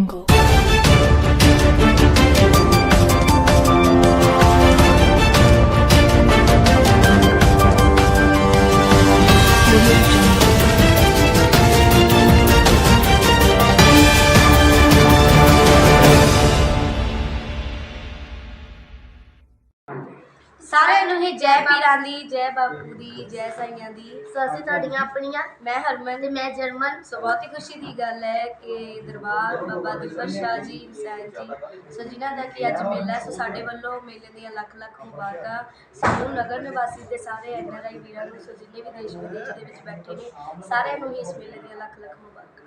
jungle. ਨੂੰ ਜੈ ਪੀਰਾਂ ਦੀ ਜੈ ਬਾਪੂ ਦੀ, ਜੈ ਸਾਈਆਂ ਦੀ। ਸੋ ਅਸੀਂ ਤੁਹਾਡੀਆਂ ਆਪਣੀਆਂ, ਮੈਂ ਹਰਮਨ ਤੇ ਮੈਂ ਜਰਮਨ। ਸੋ ਬਹੁਤ ਹੀ ਖੁਸ਼ੀ ਦੀ ਗੱਲ ਹੈ ਕਿ ਦਰਬਾਰ ਬਾਬਾ ਦੀਪਕ ਸ਼ਾਹ ਜੀ ਹੁਸੈਨ ਜੀ, ਸੋ ਜਿਨ੍ਹਾਂ ਦਾ ਕਿ ਅੱਜ ਮੇਲਾ ਸੋ ਸਾਡੇ ਵੱਲੋਂ ਮੇਲੇ ਦੀਆਂ ਲੱਖ ਲੱਖ ਮੁਬਾਰਕਾਂ। ਸਾਨੂੰ ਨਗਰ ਨਿਵਾਸੀ ਦੇ ਸਾਰੇ ਐਨਆਰਆਈ ਵੀਰਾਂ ਨੂੰ, ਸੋ ਜਿੰਨੇ ਵੀ ਦੇਸ਼ ਵਿਦੇਸ਼ ਦੇ ਵਿੱਚ ਬੈਠੇ ਨੇ, ਸਾਰਿਆਂ ਨੂੰ ਹੀ ਇਸ ਮੇਲੇ ਦੀਆਂ ਲੱਖ ਲੱਖ ਮੁਬਾਰਕਾਂ।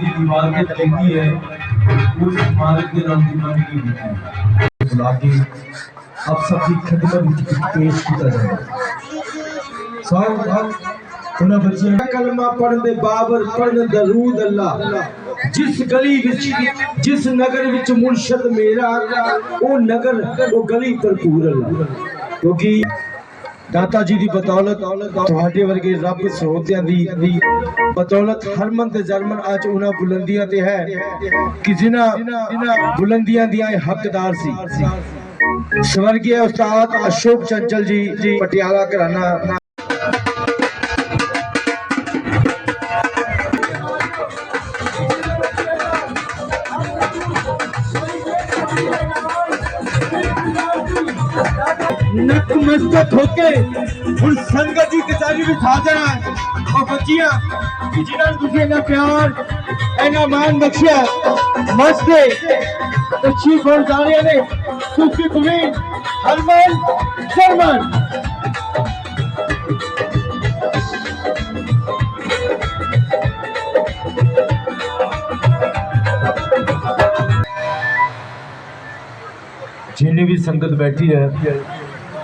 کی دیوار کے خریدی ہے، اس عمارت کے نام دکان کی ہوتی ہے۔ اب سب کی خدمت پیش کیا جائے سب بچے ہیں کلمہ پڑھن دے بابر پڑھن درود اللہ۔ جس گلی وچ، جس نگر وچ منشد میرا او نگر او گلی پر پور اللہ۔ کیونکہ ਦਾਤਾ ਜੀ ਦੀ ਬਦੌਲਤ ਤੁਹਾਡੇ ਵਰਗੇ ਰੱਬ ਸਰੋਤਿਆਂ ਦੀ ਬਦੌਲਤ ਹਰਮਨ ਤੇ ਜਰਮਨ ਅੱਜ ਉਹਨਾਂ ਬੁਲੰਦੀਆਂ ਤੇ ਹੈ ਕਿ ਜਿਨ੍ਹਾਂ ਜਿਨ੍ਹਾਂ ਬੁਲੰਦੀਆਂ ਦੀਆਂ ਹੱਕਦਾਰ ਸੀ। ਸਵਰਗੀ ਉਸਤਾਦ ਅਸ਼ੋਕ ਚੰਚਲ ਜੀ ਜੀ ਪਟਿਆਲਾ ਘਰਾਣਾ نتمستک ہو کے ہن سنگت ہاں بچیاں پیار اینا مان بخشیا مست تشریف اور جانے نے۔ ہرمن بھی سنگت بیٹھی ہے۔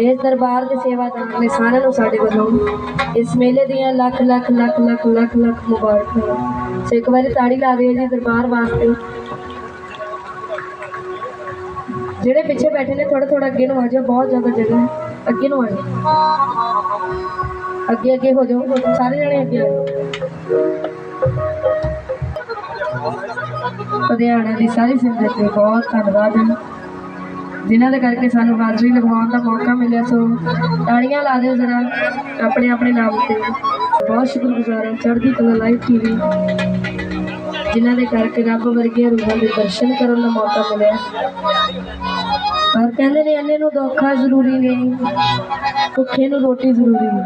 ਇਸ ਦਰਬਾਰ ਦੇ ਸੇਵਾਦਾਰ ਨੇ ਸਾਰਿਆਂ ਨੂੰ ਸਾਡੇ ਵੱਲੋਂ ਇਸ ਮੇਲੇ ਦੀਆਂ ਲੱਖ ਲੱਖ ਲੱਖ ਲੱਖ ਲੱਖ ਲੱਖ ਮੁਬਾਰਕਾਂ। ਸੋ ਇੱਕ ਵਾਰੀ ਤਾੜੀ ਲਾ ਦਿਓ ਜੀ ਦਰਬਾਰ ਵਾਸਤੇ। ਜਿਹੜੇ ਪਿੱਛੇ ਬੈਠੇ ਨੇ ਥੋੜਾ ਥੋੜਾ ਅੱਗੇ ਨੂੰ ਆ ਜਾਓ, ਬਹੁਤ ਜ਼ਿਆਦਾ ਜਗ੍ਹਾ ਹੈ। ਅੱਗੇ ਨੂੰ ਆ ਜਾਓ। ਅੱਗੇ ਅੱਗੇ ਹੋ ਜਾਓ, ਸਾਰੇ ਜਣੇ ਅੱਗੇ ਆ ਜਾਓ। ਲੁਧਿਆਣਾ ਦੀ ਸਾਰੀ ਸੰਗਤ ਦੇ ਬਹੁਤ ਧੰਨਵਾਦ ਹੈ। ਜਿਨ੍ਹਾਂ ਦੇ ਕਰਕੇ ਸਾਨੂੰ ਹਾਜ਼ਰੀ ਲਗਵਾਉਣ ਦਾ ਮੌਕਾ ਮਿਲਿਆ, ਸੋ ਤਾੜੀਆਂ ਲਾ ਦਿਓ ਜ਼ਰਾ ਆਪਣੇ ਆਪਣੇ ਨਾਮ ਤੇ ਬਹੁਤ ਸ਼ੁਕਰਗੁਜ਼ਾਰ ਹਾਂ, ਚੜ੍ਹਦੀ ਕਲਾ ਲਾਈਵ ਟੀਵੀ ਜਿਨ੍ਹਾਂ ਦੇ ਕਰਕੇ ਰੱਬ ਵਰਗੀਆਂ ਰੂਹਾਂ ਦੇ ਦਰਸ਼ਨ ਕਰਨ ਦਾ ਮੌਕਾ ਮਿਲਿਆ। ਪਰ ਕਹਿੰਦੇ ਨੇ ਅੰਨੇ ਨੂੰ ਦੋਖਾ ਜ਼ਰੂਰੀ ਨਹੀਂ, ਭੁੱਖੇ ਨੂੰ ਰੋਟੀ ਜ਼ਰੂਰੀ ਨਹੀਂ।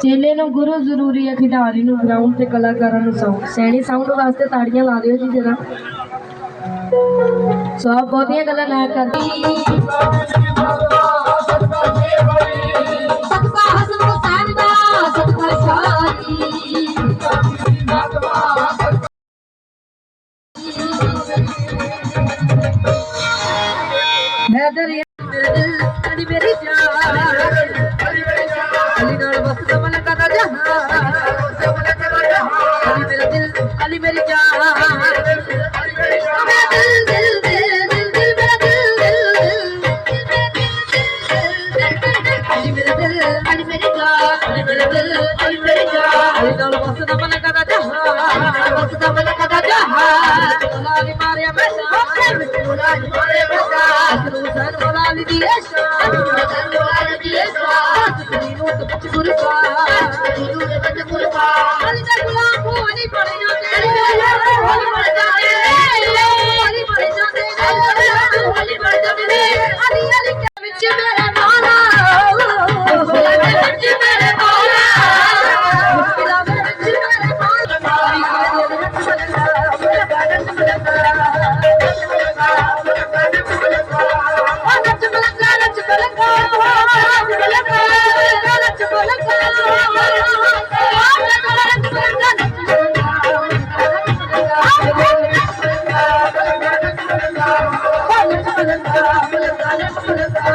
ਚੇਲੇ ਨੂੰ ਗੁਰੂ ਜ਼ਰੂਰੀ ਹੈ, ਖਿਡਾਰੀ ਨੂੰ, ਗਰਾਊਂਡ ਤੇ ਕਲਾਕਾਰਾਂ ਨੂੰ ਸਾਊਂਡ ਸੈਣੀ ਸਾਊਂਡ ਵਾਸਤੇ ਤਾੜੀਆਂ ਲਾ ਦਿਓ ਜੀ ਜਰਾ। سو آپ بہت ہی غلط نہ کرتی علی میری جان ਕਮਲ ਕਦਾ ਜਹਾ ਤੇ ਮੁਲਾ ਦੀ ਮਾਰਿਆ ਮੈਂ ਸਾਹ ਤੇ ਮੁਲਾ ਦੀ ਮਾਰਿਆ ਮੈਂ ਸਾਹ ਤੇ ਮੁਲਾ ਦੀ ਦੀ ਐਸਾ ਤੇ ਮੁਲਾ ਦੀ ਦੀ ਐਸਾ ਤੇ ਮੀਨੂ ਤੇ ਪੁੱਛ ਗੁਰਪਾ ਤੇ ਮੀਨੂ ਤੇ ਪੁੱਛ புலத்தா புலத்தா புலத்தா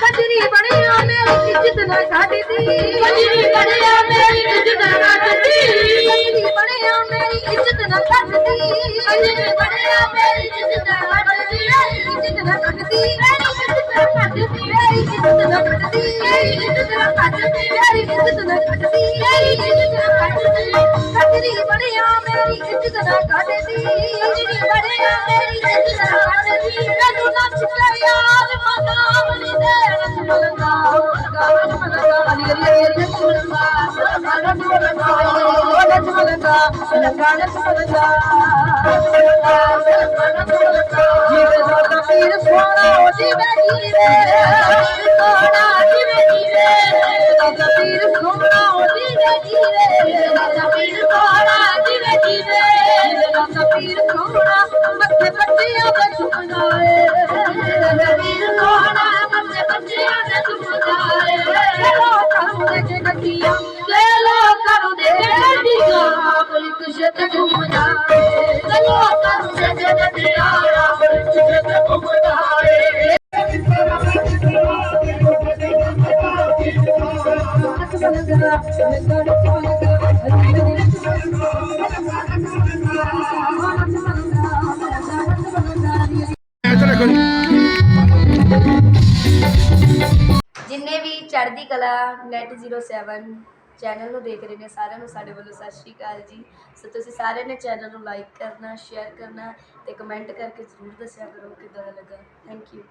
कजरी बड़े में जितना काटी थी कजरी बड़े में जितना काटी ਕਜਰੀ ਬਣਿਆ, ਮੇਰੀ ਇੱਜ਼ਤ ਨਾ ਘਾਟਦੀ ਕਜਰੀ ਬਣਿਆ, ਮੇਰੀ ਇੱਜ਼ਤ ਨਾ ਘਟਦੀ ਮੈਨੂੰ ਨੱਚ ਕੇ ਯਾਰ ਮਨਾ ਬਣੀ ਦੇ ਨੱਚ ਮਲੰਗਾ ਨੱਚ ਮਲੰਗਾ ਅਲੀ ਅਲੀ ਅਲੀ ਨੱਚ ਮਲੰਗਾ ਨੱਚ ਮਲੰਗਾ ਨੱਚ ਮਲੰਗਾ ਮਲੰਗਾ ਨੱਚ ਮਲੰਗਾ ਜੀਵੇ ਸਾਡਾ ਪੀਰ ਸੋਹਣਾ ਹੋ ਜੀਵੇ ਜੀਵੇ ਮੱਥੇ ਪੱਟੀਆਂ ਤੇ ਝੁਕਦਾ ਏ ਸਾਡਾ ਬੱਚੇ ਬੱਚਿਆਂ ਦੇ ਸੁਣਦਾਏ ਚਲੋ ਕਰੂੰ ਦੇ ਕੇ ਗੱਡੀਆਂ ਚਲੋ ਕਰੋ ਆਪਣੀ ਖੁਸ਼ੀ ਤੇ ਘੁੰਮਦਾ ਏ ਚਲੋ ਕਰੋ ਆਪਣੀ ਖੁਸ਼ੀ ਤੇ ਘੁੰਮਦਾ ਏ ਨੱਚ ਮਲੰਗਾ ਮਲੰਗਾ ਨੱਚ ਜਿੰਨੇ ਵੀ ਚੜ੍ਹਦੀ ਕਲਾ ਨੈਟ 07 ਚੈਨਲ ਨੂੰ ਦੇਖ ਰਹੇ ਨੇ ਸਾਰਿਆਂ ਨੂੰ, ਸਾਡੇ ਵੱਲੋਂ ਸਤਿ ਸ਼੍ਰੀ ਅਕਾਲ ਜੀ। ਸੋ ਤੁਸੀਂ ਸਾਰਿਆਂ ਨੇ ਚੈਨਲ ਨੂੰ ਲਾਈਕ ਕਰਨਾ ਸ਼ੇਅਰ ਕਰਨਾ ਤੇ ਕਮੈਂਟ ਕਰਕੇ ਜ਼ਰੂਰ ਦੱਸਿਆ ਕਰੋ ਕਿੱਦਾਂ ਦਾ ਲੱਗਾ। Thank you